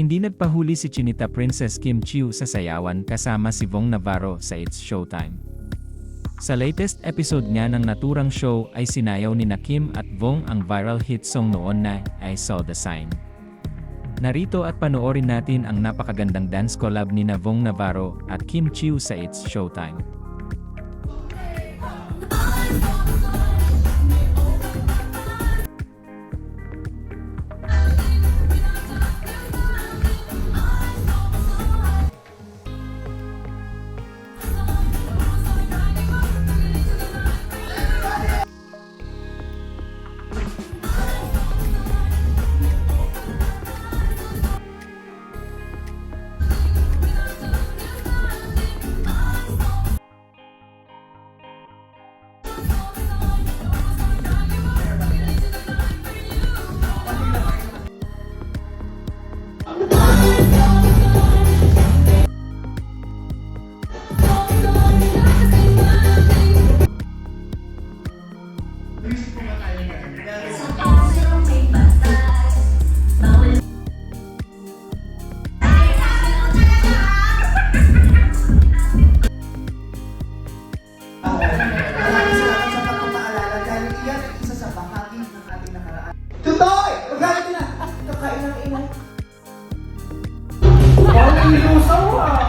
Hindi nagpahuli si Chinita Princess Kim Chiu sa sayawan kasama si Vong Navarro sa It's Showtime. Sa latest episode niya ng naturang show ay sinayaw ni na Kim at Vong ang viral hit song noon na I Saw the Sign. Narito at panoorin natin ang napakagandang dance collab ni na Vong Navarro at Kim Chiu sa It's Showtime. Tutoy! Magalit na! Kakain ng ina. Ang ilusaw ah!